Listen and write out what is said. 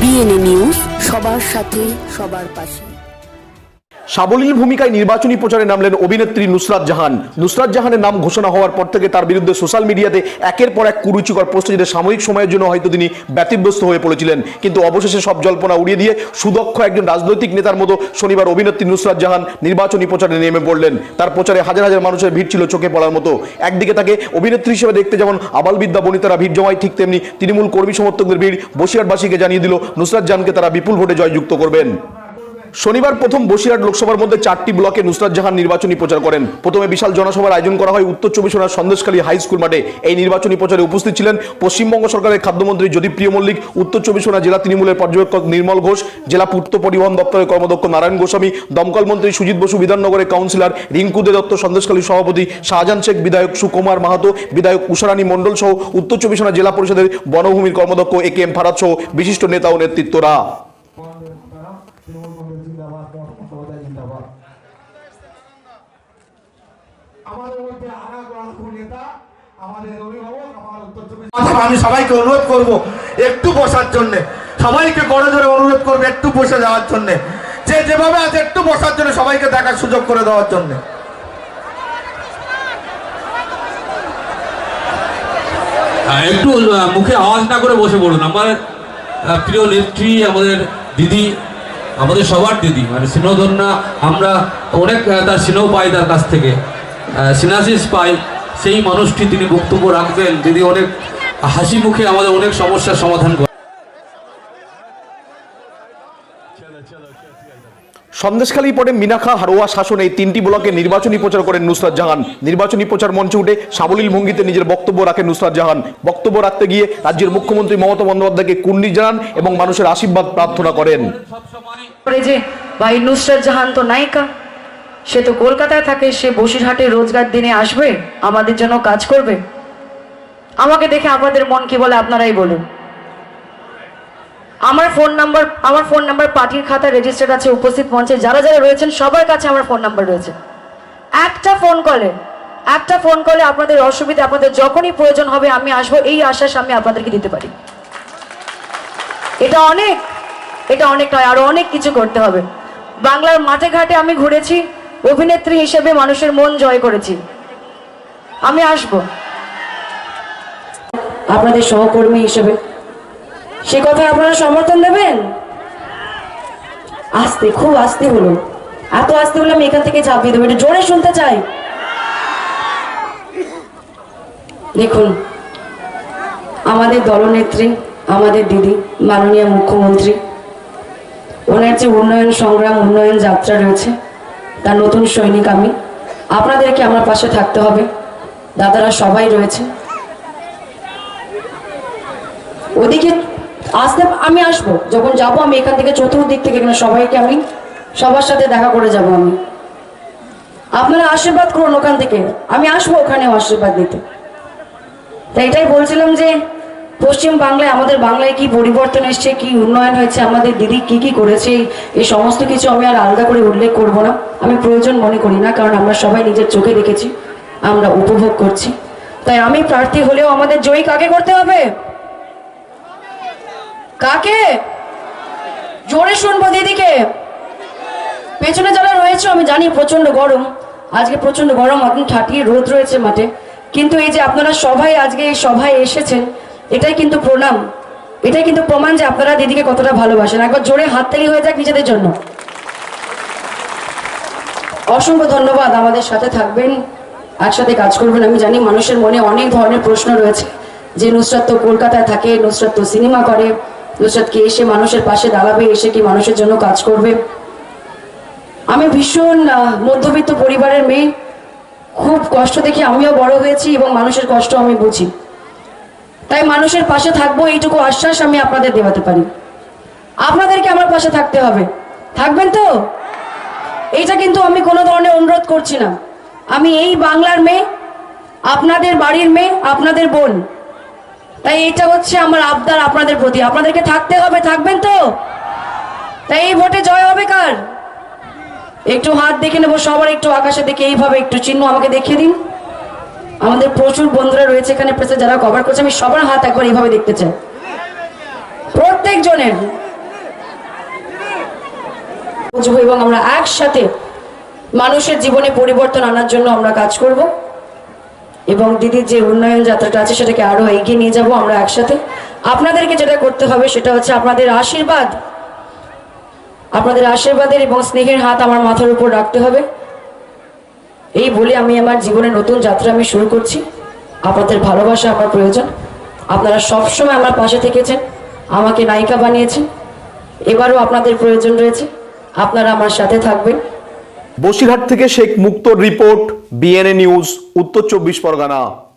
BNA news সবার সাথে সবার পাশে। সাবলীল ভূমিকায় নির্বাচনী প্রচারে নামলেন অভিনেত্রী নুসরাত জাহান। নুসরাত জাহানের নাম ঘোষণা হওয়ার পর থেকে তার বিরুদ্ধে সোশ্যাল মিডিয়াতে একের পর এক কুরুচিকর প্রশ্ন যেটা সাময়িক সময়ের জন্য হয়তো তিনি ব্যতিব্যস্ত হয়ে পড়েছিলেন। কিন্তু অবশেষে সব জল্পনা উড়িয়ে দিয়ে সুদক্ষ একজন রাজনৈতিক নেতার মতো শনিবার অভিনেত্রী নুসরাত জাহান নির্বাচনী প্রচারে নেমে পড়লেন। তার প্রচারে হাজার হাজার মানুষের ভিড় ছিল চোখে পড়ার মতো। একদিকে তাকে অভিনেত্রী হিসেবে দেখতে যেমন আবালবিদ্যা বনিতারা ভিড় জমায় ঠিক তেমনি তৃণমূল কর্মী সমর্থকদের ভিড় বসিরহাটবাসীকে জানিয়ে দিল নুসরাত জাহানকে তারা বিপুল ভোটে জয়যুক্ত করবেন। শনিবার প্রথম বসিরহাট লোকসভার মধ্যে চারটি ব্লকে নুসরাত জাহান নির্বাচনী প্রচার করেন। প্রথমে বিশাল জনসভার আয়োজন করা হয় উত্তর চব্বিশ পরগনার সন্দেশখালী হাই স্কুল মাঠে। এই নির্বাচনী প্রচারে উপস্থিত ছিলেন পশ্চিমবঙ্গ সরকারের খাদ্যমন্ত্রী জ্যোতিপ্রিয় মল্লিক, উত্তর চব্বিশ পরগনা জেলা তৃণমূলের পর্যবেক্ষক নির্মল ঘোষ, জেলা পূর্ত পরিবহন দপ্তরের কর্মদক্ষ নারায়ণ গোস্বামী, দমকল মন্ত্রী সুজিত বসু, বিধাননগরের কাউন্সিলর রিঙ্কু দে দত্ত, সন্দেশখালী সভাপতি শাহজাহান শেখ, বিধায়ক সুকুমার মাহাতো, বিধায়ক উষারানী মণ্ডল সহ উত্তর চব্বিশ পরগনা জেলা পরিষদের বনভূমির কর্মদক্ষ এ কে এম ফারাদ সহ বিশিষ্ট নেতা ও নেতৃত্বরা তৃণমূল কংগ্রেস জিন্দাবাদ মমতা জিন্দাবাদ আমাদের মধ্যে আনা গড়াকু নেতা আমাদের অভিভাবক আমার উত্তর চব্বিশ পরগনা- আমি সবাইকে অনুরোধ করব একটু বসার জন্য। সবাইকে বড় জোরে অনুরোধ করব একটু বসে যাওয়ার জন্য। যে যেভাবে আছে একটু বসার জন্য সবাইকে দেখার সুযোগ করে দেওয়ার জন্য। একটু মুখে আওয়াজ না করে বসে পড়ুন। আমার প্রিয় নেত্রী আমাদের দিদি আমাদের সবার দিদি মানে স্নেহধন্যা আমরা অনেক তার স্নেহ পাই তার কাছ থেকে। সিনাসিস পাই। সেই মানুষটি তিনি বক্তব্য রাখবেন দিদি অনেক হাসি মুখে আমাদের অনেক সমস্যার সমাধান করেন সন্দেশখালী পরে মিনাখা হারোয়া শাসন এই তিনটি ব্লকে নির্বাচনী প্রচার করেন নুসরাত জাহান। নির্বাচনী প্রচার মঞ্চে উঠে সাবলীল ভঙ্গিতে নিজের বক্তব্য রাখেন নুসরাত জাহান। বক্তব্য রাখতে গিয়ে রাজ্যের মুখ্যমন্ত্রী মমতা বন্দ্যোপাধ্যায়কে কুর্নিশ জানান এবং মানুষের আশীর্বাদ প্রার্থনা করেন। যে ভাই নুসরাত জাহান তো নায়িকা সে তো কলকাতায় থাকে, সে বসিরহাটে রোজগার দিনে আসবে, আমাদের জন্য কাজ করবে। আমাকে দেখে আপনাদের মন কি বলে আপনারাই বলুন। আমার ফোন নাম্বার আমার ফোন নাম্বার পার্টির খাতা রেজিস্টার্ড আছে, উপস্থিত মঞ্চে যারা যারা রয়েছেন, সবার কাছে আমার ফোন নাম্বার রয়েছে। একটা ফোন কলে একটা ফোন কলে আপনাদের অসুবিধা, আপনাদের যখনই প্রয়োজন হবে, আমি আসব, এই আশ্বাস আমি আপনাদেরকে দিতে পারি। এটা অনেক এটা অনেক নয়, আরও অনেক কিছু করতে হবে। বাংলার মাঠে ঘাটে আমি ঘুরেছি অভিনেত্রী হিসেবে মানুষের মন জয় করেছি। আমি আসব। আপনাদের সহকর্মী হিসেবে সে কথা আপনারা সমর্থন দেবেন? আস্তে, খুব আস্তে হলো এত আস্তে হলে আমি এখান থেকে ঝাঁপিয়ে দেবো, একটু জোরে শুনতে চাই। দেখুন, আমাদের দলনেত্রী, আমাদের দিদি, মাননীয় মুখ্যমন্ত্রী, ওনার যে উন্নয়ন সংগ্রাম, উন্নয়ন যাত্রা রয়েছে তার নতুন সৈনিক আমি। আপনাদেরকে আমার পাশে থাকতে হবে। দাদারা সবাই রয়েছে। ওদিকে আসতে আমি আসব। যখন যাব আমি এখান থেকে চতুর্দিক থেকে এখানে সবাইকে আমি, সবার সাথে দেখা করে যাব আমি। আপনারা আশীর্বাদ করুন ওখান থেকে। আমি আসব ওখানেও আশীর্বাদ দিতে তাই এটাই বলছিলাম যে পশ্চিম বাংলায় আমাদের বাংলায় কি পরিবর্তন এসছে, কি উন্নয়ন হয়েছে, আমাদের দিদি কি কি করেছে, এই- সমস্ত কিছু আমি আর আলাদা করে উল্লেখ করব না। আমি প্রয়োজন মনে করি না, কারণ আমরা সবাই নিজের চোখে দেখেছি, আমরা উপভোগ করছি। তাই আমি প্রার্থী হলেও আমাদের জয়ী কাকে করতে হবে? কাকে? জোরে শুনব দিদিকে। পেছনে যারা রয়েছে, আমি জানি প্রচণ্ড গরম। আজকে প্রচণ্ড গরম, এখন ঠাটিয়ে রোদ রয়েছে মাঠে। কিন্তু এই যে আপনারা সবাই আজকে এই সভায় এসেছেন এটাই কিন্তু প্রণাম। এটাই কিন্তু প্রমাণ যে আপনারা দিদিকে কতটা ভালোবাসেন। একবার জোরে হাততালি হয়ে যাক নিজেদের জন্য। অসংখ্য ধন্যবাদ আমাদের সাথে থাকবেন, একসাথে কাজ করবেন। আমি জানি মানুষের মনে অনেক ধরনের প্রশ্ন রয়েছে। যে নুসরাত তো কলকাতায় থাকে, নুসরাত তো সিনেমা করে, নুসরাত কি এসে মানুষের পাশে দাঁড়াবে, এসে কি মানুষের জন্য কাজ করবে? আমি ভীষণ মধ্যবিত্ত পরিবারের মেয়ে। খুব কষ্ট দেখে আমিও বড় হয়েছি এবং মানুষের কষ্ট আমি বুঝি। তাই মানুষের পাশে থাকব, এইটুকু আশ্বাস আমি আপনাদের দেওয়াতে পারি। আপনাদেরকে আমার পাশে থাকতে হবে। থাকবেন তো? এইটা কিন্তু আমি কোনো ধরনের অনুরোধ করছি না। আমি এই বাংলার মেয়ে, আপনাদের বাড়ির মেয়ে, আপনাদের বোন। তাই এটা হচ্ছে আমার আবদার আপনাদের প্রতি। আপনাদেরকে থাকতে হবে, থাকবেন তো? তাই এই ভোটে জয় হবে কার? একটু হাত দেখে নেব, সবার একটু আকাশে দেখে এইভাবে একটু চিহ্ন আমাকে দেখিয়ে দিন। আমাদের প্রচুর বন্ধুরা রয়েছে এখানে প্রেসে যারা কভার করছে। আমি সবার হাত একবার এইভাবে দেখতে চাই। প্রত্যেক প্রত্যেকজনের বুঝব এবং আমরা একসাথে মানুষের জীবনে পরিবর্তন আনার জন্য আমরা কাজ করব। এবং দিদির যে উন্নয়ন যাত্রাটা আছে, সেটাকে আরও এগিয়ে নিয়ে যাব আমরা একসাথে। আপনাদেরকে যেটা করতে হবে, সেটা হচ্ছে আপনাদের আশীর্বাদ। আপনাদের আশীর্বাদের এবং স্নেহের হাত আমার মাথার উপর রাখতে হবে। এই বলে আমি আমার জীবনে নতুন যাত্রা আমি শুরু করছি। আপনাদের ভালোবাসা আমার প্রয়োজন। আপনারা সবসময় আমার পাশে থেকেছেন, আমাকে নায়িকা বানিয়েছেন। এবারও আপনাদের প্রয়োজন রয়েছে। আপনারা আমার সাথে থাকবেন। বসিরহাট থেকে Sheikh Muktar report BNA news উত্তর চব্বিশ পরগনা।